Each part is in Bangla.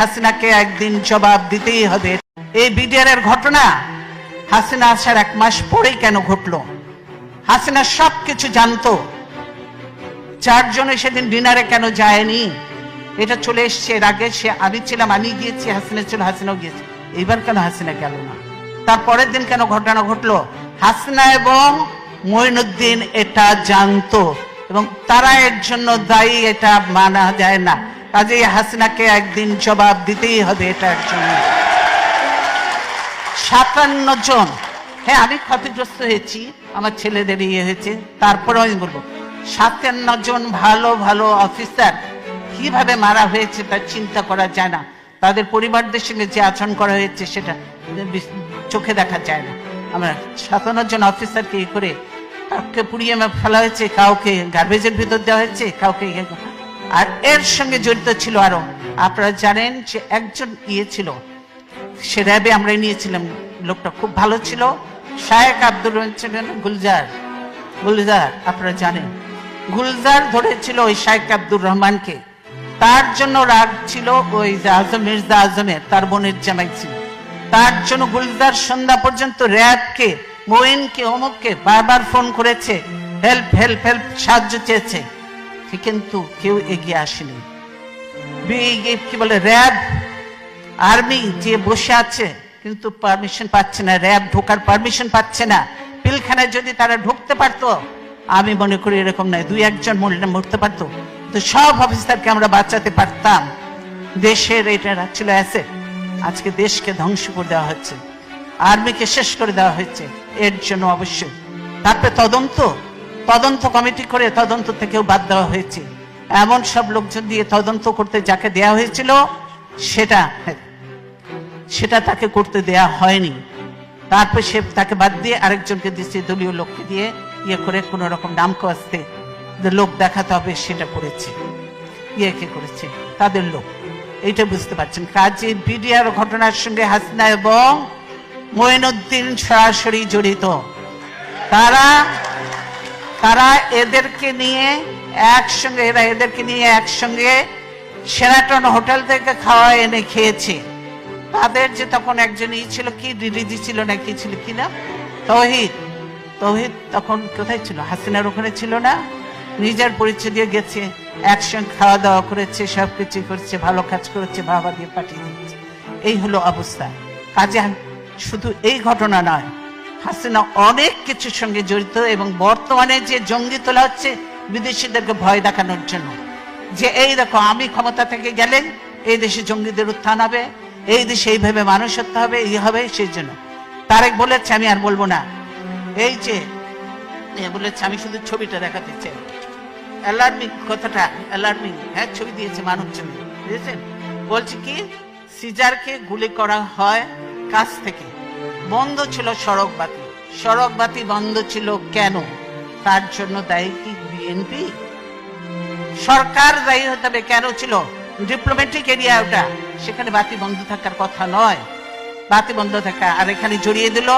হাসিনাকে একদিন জবাব দিতেই হবে। এই বিডিআর এর ঘটনা হাসিনা আসার এক মাস পরেই কেন ঘটলো? হাসিনা সব কিছু জানতো। চারজনে সেদিন ডিনারে কেন যায়নি? এটা চলে এসছে এর আগে। সে আমি ছিলাম, আমি গিয়েছি, হাসিনা ছিল, হাসিনাও গিয়েছে। এইবার কেন হাসিনা গেল না? তার পরের দিন কেন ঘটনা ঘটলো? হাসিনা এবং মঈনুদ্দিন এটা জানতো এবং তারা এর জন্য দায়ী এটা মানা যায় না। কাজেই হাসিনাকে একদিন জবাব দিতেই হবে এটার জন্য সাতান্ন জন। হ্যাঁ আমি ক্ষতিগ্রস্ত হয়েছি, আমার ছেলেদের ইয়ে হয়েছে তারপরে আমি বলব, সাতান্ন জন ভালো ভালো অফিসার কীভাবে মারা হয়েছে তা চিন্তা করা যায় না। তাদের পরিবারদের সঙ্গে যে আচরণ করা হয়েছে সেটা চোখে দেখা যায় না। আমরা সাতান্ন জন অফিসারকে করে কাউকে পুড়িয়ে ফেলা হয়েছে, কাউকে গার্বেজের ভিতর দেওয়া হয়েছে, কাউকে ইয়ে আর এর সঙ্গে জড়িত ছিল আরও। আপনারা জানেন যে একজন ইয়ে ছিল, সে র্যাবে আমরা নিয়েছিলাম। লোকটা খুব ভালো ছিল। শায়েক আব্দুর রহিম ছিলেন গুলজার। গুলজার, আপনারা জানেন। গুলজার ধরেছিল ওই শায়েক আব্দুর রহমানকে। তার জন্য রাগ ছিল ওই আজম, মির্জা আজমের, তার বোনের জামাই ছিল। তার জন্য গুলজার সন্ধ্যা পর্যন্ত র্যাবকে মোয়েনকে অমুককে বারবার ফোন করেছে, হেল্প হেল্প হেল্প, সাহায্য চেয়েছে। কিন্তু কেউ এগিয়ে আসেনি। কি বলে, র্যাব, আর্মি যে বসে আছে, কিন্তু পারমিশন পাচ্ছে না, র্যাব ঢোকার পারমিশন পাচ্ছে না। পিলখানায় যদি তারা ঢুকতে পারতো, আমি মনে করি এরকম নয়, দুই একজন মরলে মরতে পারতো। তো সব অফিসারকে আমরা বাঁচাতে পারতাম। দেশের এটা ছিল অ্যাসেট আজকে দেশকে ধ্বংস করে দেওয়া হচ্ছে। আর্মিকে শেষ করে দেওয়া হয়েছে, এর জন্য অবশ্যই। তারপরে তদন্ত তদন্ত কমিটি করে তদন্ত থেকেও বাদ দেওয়া হয়েছে। এমন সব লোকজন দিয়ে তদন্ত করতে যাকে দেওয়া হয়েছিল, সেটা সেটা তাকে করতে দেয়া হয়নি। তারপর সে তাকে বাদ দিয়ে আরেকজনকে দিচ্ছে দলীয় লোককে দিয়ে ইয়ে করে কোন রকম নাম কাস্তে যে লোক দেখাতে হবে সেটা করেছে। ইয়ে কে করেছে? তাদের লোক। এইটা বুঝতে পারছেন। কাজে বিডিআর ঘটনার সঙ্গে হাসিনা এবং মঈনুদ্দিন সরাসরি জড়িত। তারা তারা এদেরকে নিয়ে একসঙ্গে, এরা এদেরকে নিয়ে একসঙ্গে সেরাটন হোটেল থেকে খাওয়া এনে খেয়েছে। তাদের যে তখন একজন ই ছিল, কি রিদি ছিল না, কি ছিল, কি না? তহিদ। তহিদ তখন কোথায় ছিল? হাসিনার ওখানে ছিল না? নিজের পরিচয় দিয়ে গেছে, একসঙ্গে খাওয়া দাওয়া করেছে সব কিছু করেছে, ভালো কাজ করেছে, বাবা দিয়ে পাঠিয়ে দিচ্ছে এই হলো অবস্থা। কাজে শুধু এই ঘটনা নয় হাসিনা অনেক কিছুর সঙ্গে জড়িত এবং বর্তমানে যে জঙ্গি তোলা হচ্ছে, বিদেশিদেরকে ভয় দেখানোর জন্য। যে এই দেখো, আমি ক্ষমতা থেকে গেলেন, এই দেশে জঙ্গিদের উত্থান হবে, এই দেশে এইভাবে মানুষ হতে হবে, এই হবে, সেই জন্য। তারেক বলেছে, আমি আর বলব না। এই যে বলেছে, আমি শুধু ছবিটা দেখাতে চাই। অ্যালার্মিং কথাটা অ্যালার্মিং হ্যাঁ ছবি দিয়েছে মানুষ ছবি বুঝেছেন? বলছে কি, সিজারকে গুলি করা হয় কাছ থেকে। বন্ধ ছিল সড়ক বাতি। সড়ক বাতি বন্ধ ছিল কেন? তার জন্য দায়ী কি বিএনপি সরকার দায়ী হতে হবে কেন ছিল? ডিপ্লোম্যাটিক এরিয়া ওটা। সেখানে বাতি বন্ধ থাকার কথা নয়। বাতি বন্ধ থাকা আর এখানে জড়িয়ে দিল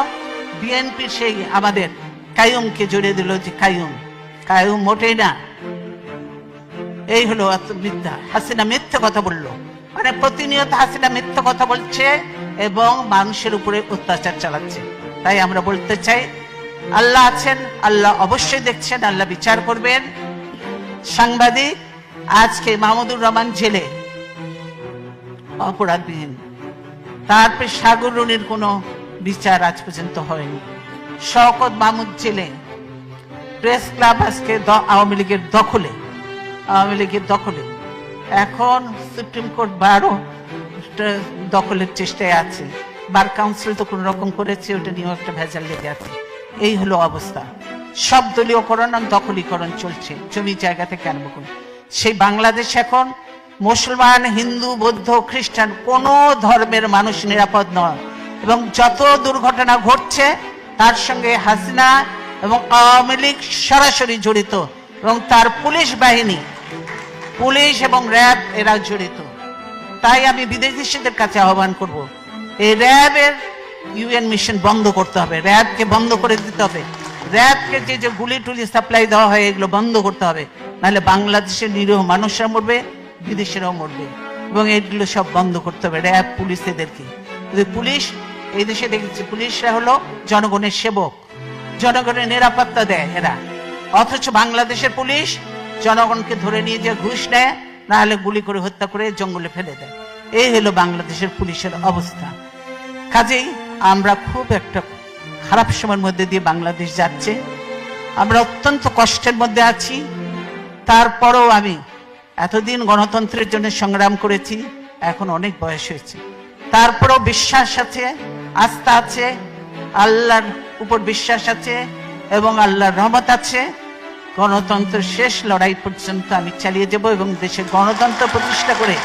বিএনপি সেই আমাদের। কায়ুমকে জড়িয়ে দিল যে কায়ুম। কায়ুম মোটেই না। এই হলো মিথ্যা হাসিনা মিথ্যে কথা বলল। মানে প্রতিনিয়ত হাসিনা মিথ্যে কথা বলছে। এবং মানুষের উপরে অত্যাচার চালাচ্ছে। তাই আমরা বলতে চাই, আল্লাহ আছেন, আল্লাহ অবশ্যই দেখছেন, আল্লাহ বিচার করবেন। সাংবাদিক, আজকে মাহমুদুর রহমান জেলে। অপরাধবিহীন। তারপর সাগর রুনির কোনো বিচার আজ পর্যন্ত হয়নি। শওকত মাহমুদ জেলে। প্রেস ক্লাব আজকে আওয়ামী লীগের দখলে। আওয়ামী লীগের দখলে। এখন সুপ্রিম কোর্ট বারো দখলের চেষ্টায় আছে। বার কাউন্সিল তো কোন রকম করেছে, ওটা নিয়েও একটা ভেজাল লেগে আছে। এই হলো অবস্থা। সব দলীয়করণ আর দখলীকরণ চলছে, জমি জায়গা থেকে করে। সেই বাংলাদেশ এখন মুসলমান, হিন্দু, বৌদ্ধ, খ্রিস্টান, কোন ধর্মের মানুষ নিরাপদ নয়। এবং যত দুর্ঘটনা ঘটছে, তার সঙ্গে হাসিনা এবং আওয়ামী লীগ সরাসরি জড়িত। এবং তার পুলিশ বাহিনী, পুলিশ এবং র্যাব এরা জড়িত। তাই আমি বিদেশিদের কাছে আহ্বান করব। এই র্যাবের ইউএন মিশন বন্ধ করতে হবে। র্যাবকে বন্ধ করে দিতে হবে। র্যাবকে যে যে গুলি টুলি সাপ্লাই দেওয়া হয়, এগুলো বন্ধ করতে হবে। নাহলে বাংলাদেশের নিরীহ মানুষরা মরবে, বিদেশিরাও মরবে। এবং এগুলো সব বন্ধ করতে হবে র্যাব পুলিশ এদেরকে। পুলিশ, এই দেশে দেখেছি পুলিশরা হলো জনগণের সেবক। জনগণের নিরাপত্তা দেয় এরা। অথচ বাংলাদেশের পুলিশ জনগণকে ধরে নিয়ে যে ঘুষ নেয় না হলে গুলি করে হত্যা করে জঙ্গলে ফেলে দেয়। এই হলো বাংলাদেশের পুলিশের অবস্থা। কাজেই আমরা খুব একটা খারাপ সময়ের মধ্যে দিয়ে বাংলাদেশ যাচ্ছে। আমরা অত্যন্ত কষ্টের মধ্যে আছি। তারপরেও আমি এতদিন গণতন্ত্রের জন্য সংগ্রাম করেছি, এখন অনেক বয়স হয়েছে। তারপরেও বিশ্বাস আছে, আস্থা আছে, আল্লাহর উপর বিশ্বাস আছে এবং আল্লাহর রহমত আছে। গণতন্ত্রের শেষ লড়াই পর্যন্ত আমি চালিয়ে যাব এবং দেশে গণতন্ত্র প্রতিষ্ঠা করে,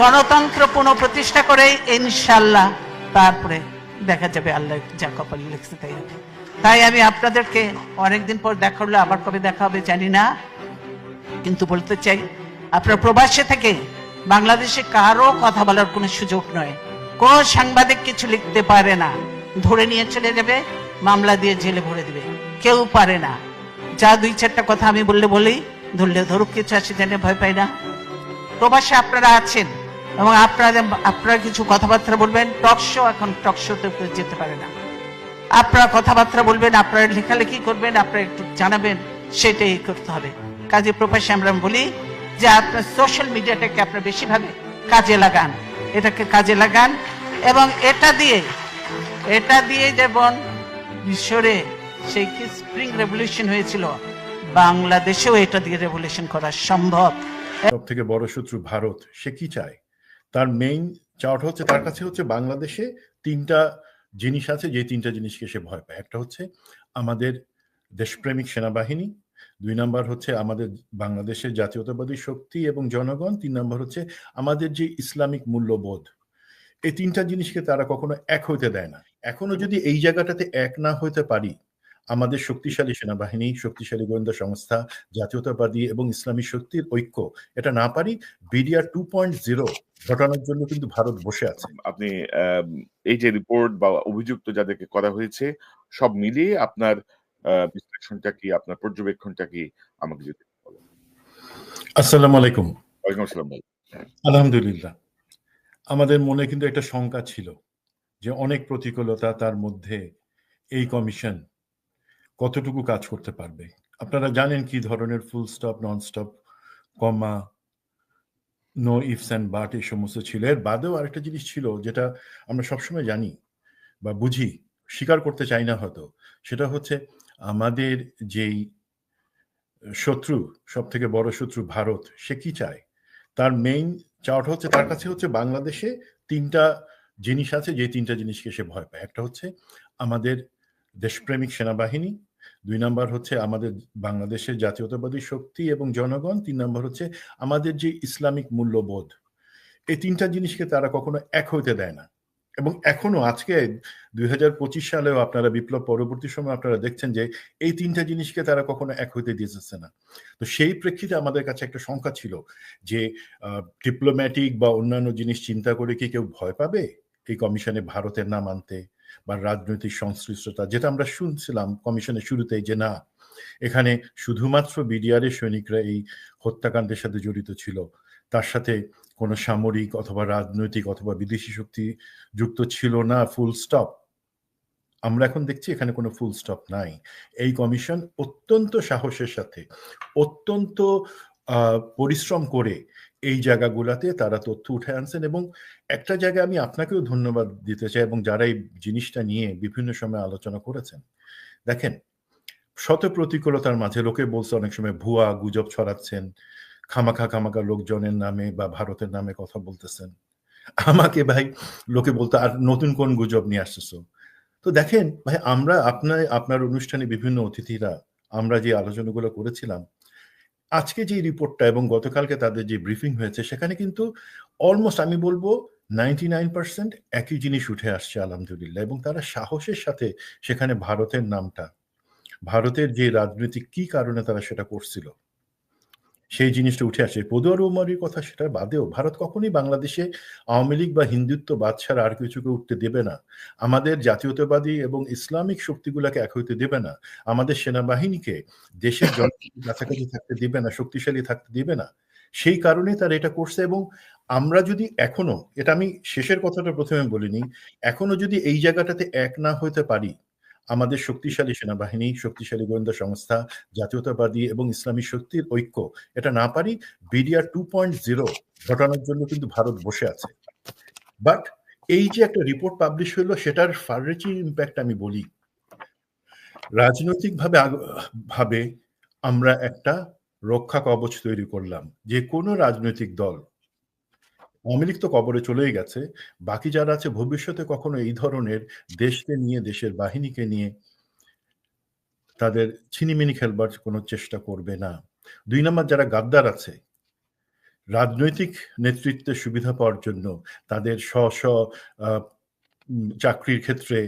গণতন্ত্র পুনঃপ্রতিষ্ঠা করে ইনশাল্লাহ তারপরে দেখা যাবে আল্লাহ যা কপাল লিখতে তাই হবে তাই আমি আপনাদেরকে অনেকদিন পর দেখা হলো, আবার কবে দেখা হবে জানি না, কিন্তু বলতে চাই, আপনার প্রবাসে থেকে বাংলাদেশে কারও কথা বলার কোনো সুযোগ নয়। কোন সাংবাদিক কিছু লিখতে পারে না। ধরে নিয়ে চলে যাবে, মামলা দিয়ে জেলে ভরে দিবে। কেউ পারে না। যা দুই চারটা কথা আমি বললে বলি, ধরলে ধরুক, কিছু আসে জানে ভয় পাই না। প্রবাসে আপনারা আছেন এবং আপনারা আপনারা কিছু কথাবার্তা বলবেন, টক শো এখন টক শোতে যেতে পারে না। আপনারা কথাবার্তা বলবেন, আপনারা লেখালেখি করবেন, আপনারা একটু জানাবেন, সেটাই করতে হবে। কাজে প্রবাসে আমরা বলি যে আপনার সোশ্যাল মিডিয়াটাকে আপনার বেশিভাবে কাজে লাগান। এটাকে কাজে লাগান এবং এটা দিয়ে এটা দিয়ে যেমন মিশরে সেই কি স্প্রিং রেভলিউশন হয়েছিল? বাংলাদেশেও এটা দিয়ে রেভলিউশন করা সম্ভব। সব থেকে বড় শত্রু ভারত, সে কি চায়? তার মেইন চাওয়াটা হচ্ছে, তার কাছে হচ্ছে বাংলাদেশে তিনটা জিনিস আছে, যে তিনটা জিনিসকে সে ভয় পায়। একটা হচ্ছে আমাদের দেশপ্রেমিক সেনাবাহিনী, দুই নাম্বার হচ্ছে আমাদের বাংলাদেশের জাতীয়তাবাদী শক্তি এবং জনগণ, তিন নাম্বার হচ্ছে আমাদের যে ইসলামিক মূল্যবোধ। এই তিনটা জিনিসকে তারা কখনো এক হইতে দেয় না। এখনও যদি এই জায়গাটাতে এক না হইতে পারি আমাদের শক্তিশালী সেনাবাহিনী শক্তিশালী গোয়েন্দা সংস্থা জাতীয়তাবাদী এবং ইসলামী শক্তির ঐক্য। এটা না পারি বিডিআর টু পয়েন্ট জিরো ঘটানোর জন্য কিন্তু ভারত বসে আছে। আপনি এই যে রিপোর্ট বা অভিযুক্ত যাদেরকে করা হয়েছে সব মিলিয়ে আপনার বিশ্লেষণটা কি আপনার পর্যবেক্ষণটা কি আমাকে যদি বলেন। আসসালামু আলাইকুম। ওয়ালাইকুম আসসালাম আলহামদুলিল্লাহ। আমাদের মনে কিন্তু একটা শঙ্কা ছিল যে অনেক প্রতিকূলতা তার মধ্যে এই কমিশন কতটুকু কাজ করতে পারবে? আপনারা জানেন কি ধরনের full stop non stop comma no ifs and but এই সমস্ত ছিল। এর বাদেও আরেকটা জিনিস ছিল যেটা আমরা সবসময় জানি বা বুঝি, স্বীকার করতে চাই না হয়তো। সেটা হচ্ছে আমাদের যেই শত্রু সব থেকে বড় শত্রু ভারত, সে কি চায়? তার মেইন চাওয়াটা হচ্ছে, তার কাছে হচ্ছে বাংলাদেশে তিনটা জিনিস আছে যে তিনটা জিনিসকে সে ভয় পায়। একটা হচ্ছে আমাদের দেশপ্রেমিক সেনাবাহিনী দুই নাম্বার হচ্ছে আমাদের বাংলাদেশের জাতীয়তাবাদী শক্তি এবং জনগণ, তিন নাম্বার হচ্ছে আমাদের যে ইসলামিক মূল্যবোধ, এই তিনটা জিনিসকে তারা কখনো এক হইতে দেয় না। এবং এখনও আজকে দুই হাজার পঁচিশ সালেও আপনারা বিপ্লব পরবর্তী সময় আপনারা দেখছেন যে এই তিনটা জিনিসকে তারা কখনো এক হইতে দিয়েছে না। তো সেই প্রেক্ষিতে আমাদের কাছে একটা সংখ্যা ছিল যে ডিপ্লোম্যাটিক বা অন্যান্য জিনিস চিন্তা করে কি কেউ ভয় পাবে এই কমিশনে ভারতের নাম আনতে? বা রাজনৈতিক সংশ্লিষ্টতা, যেটা আমরা শুনছিলাম কমিশনের শুরুতে যে না, এখানে শুধুমাত্র বিডিআরের সৈনিকরা এই হত্যাকাণ্ডের সাথে জড়িত ছিল। তার সাথে কোনো সামরিক অথবা রাজনৈতিক অথবা বিদেশি শক্তি যুক্ত ছিল না ফুল স্টপ আমরা এখন দেখছি এখানে কোনো ফুল স্টপ নাই। এই কমিশন অত্যন্ত সাহসের সাথে, অত্যন্ত পরিশ্রম করে এই জায়গাগুলাতে তারা তথ্য উঠে আনছেন এবং একটা জায়গায় আমি আপনাকেও ধন্যবাদ দিতে চাই এবং যারা এই জিনিসটা নিয়ে বিভিন্ন সময় আলোচনা করেছেন। দেখেন শত প্রতিকূলতার মাঝে লোকে বলছে অনেক সময় ভুয়া গুজব ছড়াচ্ছেন, খামাখা খামাখা লোকজনের নামে বা ভারতের নামে কথা বলতেছেন। আমাকে ভাই লোকে বলতো, আর নতুন কোন গুজব নিয়ে আসতেছো? তো দেখেন, ভাই, আমরা আপনার আপনার অনুষ্ঠানে বিভিন্ন অতিথিরা আমরা যে আলোচনাগুলো করেছিলাম আজকে যে রিপোর্টটা এবং গতকালকে তাদের যে ব্রিফিং হয়েছে, সেখানে কিন্তু অলমোস্ট আমি বলব নাইনটি নাইন পার্সেন্ট একই জিনিস উঠে আসছে, আলহামদুলিল্লাহ। এবং তারা সাহসের সাথে সেখানে ভারতের নামটা, ভারতের যে রাজনৈতিক কি কারণে তারা সেটা করছিল সেই জিনিসটা উঠে আসে। পদুয়ার উমারির কথা সেটা বাদেও ভারত কখনোই বাংলাদেশে আওয়ামী লীগ বা হিন্দুত্ববাদ ছাড়া আর কিছুকে উঠতে দেবে না। আমাদের জাতীয়তাবাদী এবং ইসলামিক শক্তিগুলোকে এক হইতে দেবে না। আমাদের সেনাবাহিনীকে দেশের জনগণের কাছাকাছি থাকতে দিবে না শক্তিশালী থাকতে দিবে না। সেই কারণে তারা এটা করছে এবং আমরা যদি এখনও এটা আমি শেষের কথাটা প্রথমে বলিনি এখনও যদি এই জায়গাটাতে এক না হইতে পারি আমাদের শক্তিশালী সেনাবাহিনী, শক্তিশালী গোয়েন্দা সংস্থা, জাতীয়তাবাদী এবং ইসলামী শক্তির ঐক্য। এটা না পারি বিডিআর টু পয়েন্ট জিরো ঘটানোর জন্য কিন্তু ভারত বসে আছে। বাট এই যে একটা রিপোর্ট পাবলিশ হলো, সেটার ফারেচি ইম্প্যাক্ট আমি বলি। রাজনৈতিকভাবে ভাবে আমরা একটা রক্ষা কবচ তৈরি করলাম। যে কোনো রাজনৈতিক দল আওয়ামী তো কবরে চলেই গেছে। বাকি যারা আছে, ভবিষ্যতে কখনো এই ধরনের দেশকে নিয়ে, দেশের বাহিনীকে নিয়ে তাদের ছিনিমিনি খেলবার কোনো চেষ্টা করবে না। দুই নম্বর, যারা গাদ্দার আছে, রাজনৈতিক নেতৃত্বের সুবিধা পাওয়ার জন্য তাদের স্ব স্ব চাকরির ক্ষেত্রে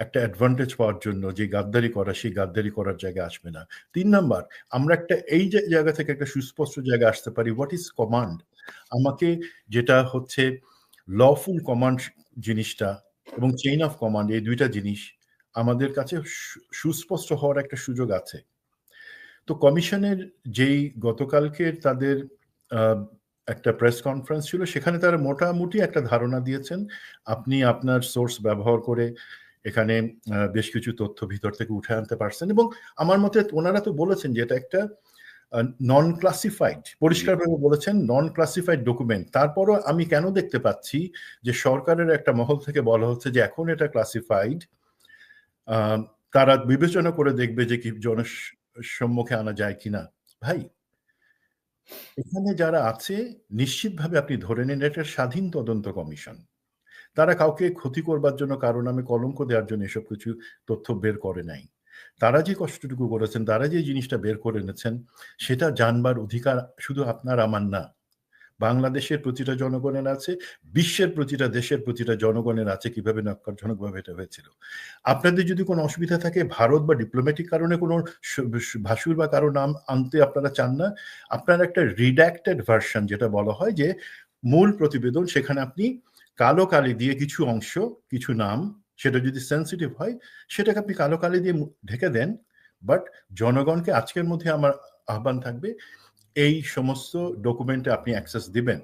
একটা অ্যাডভান্টেজ পাওয়ার জন্য যে গাদ্দারি করা, সেই গাদ্দারি করার জায়গা আসবে না। তিন নাম্বার, আমরা একটা এই জায়গা থেকে একটা সুস্পষ্ট জায়গায় আসতে পারি। হোয়াট ইজ কমান্ড আমাকে যেটা হচ্ছে লফুল কমান্ড জিনিসটা এবং চেইন অফ কমান্ড এই দুইটা জিনিস আমাদের কাছে সুস্পষ্ট হওয়ার একটা সুযোগ আছে। তো কমিশনের যেই গতকালকের তাদের একটা প্রেস কনফারেন্স ছিল, সেখানে তারা মোটামুটি একটা ধারণা দিয়েছেন, আপনি আপনার সোর্স ব্যবহার করে এখানে বেশ কিছু তথ্য ভিতর থেকে উঠে আনতে পারছেন এবং আমার মতে ওনারা তো বলেছেন যে এটা একটা নন ক্লাসিফাইড পরিষ্কারভাবে বলেছেন নন ক্লাসিফাইড ডকুমেন্ট তারপরও আমি কেন দেখতে পাচ্ছি যে সরকারের একটা মহল থেকে বলা হচ্ছে যে এখন এটা ক্লাসিফাইড তারা বিবেচনা করে দেখবে যে কি জনসম্মুখে আনা যায় কিনা। ভাই এখানে যারা আছে নিশ্চিতভাবে আপনি ধরে নিন এটা স্বাধীন তদন্ত কমিশন। তারা কাউকে ক্ষতি করবার জন্য কারও নামে কলঙ্ক দেওয়ার জন্য এসব কিছু তথ্য বের করে নাই। তারা যে কষ্টটুকু করেছেন, তারা যে জিনিসটা বের করে এনেছেন, সেটা জানবার অধিকার শুধু আপনার, আমার না। বাংলাদেশের প্রতিটা জনগণের আছে, বিশ্বের প্রতিটা, দেশের প্রতিটা জনগণের আছে কীভাবে নক্কারজনকভাবে এটা হয়েছিল। আপনাদের যদি কোনো অসুবিধা থাকে, ভারত বা ডিপ্লোম্যাটিক কারণে কোনো ভাসুর বা কারও নাম আনতে আপনারা চান না। আপনার একটা রিডাক্টেড ভার্সন যেটা বলা হয় যে, মূল প্রতিবেদন সেখানে আপনি কালো কালি দিয়ে কিছু অংশ, কিছু নাম সেটা যদি সেন্সিটিভ হয়, সেটাকে আপনি কালো কালি দিয়ে ঢেকে দেন বাট জনগণকে আজকের মধ্যে আমার আহ্বান থাকবে, এই সমস্ত ডকুমেন্টে আপনি অ্যাক্সেস দিবেন।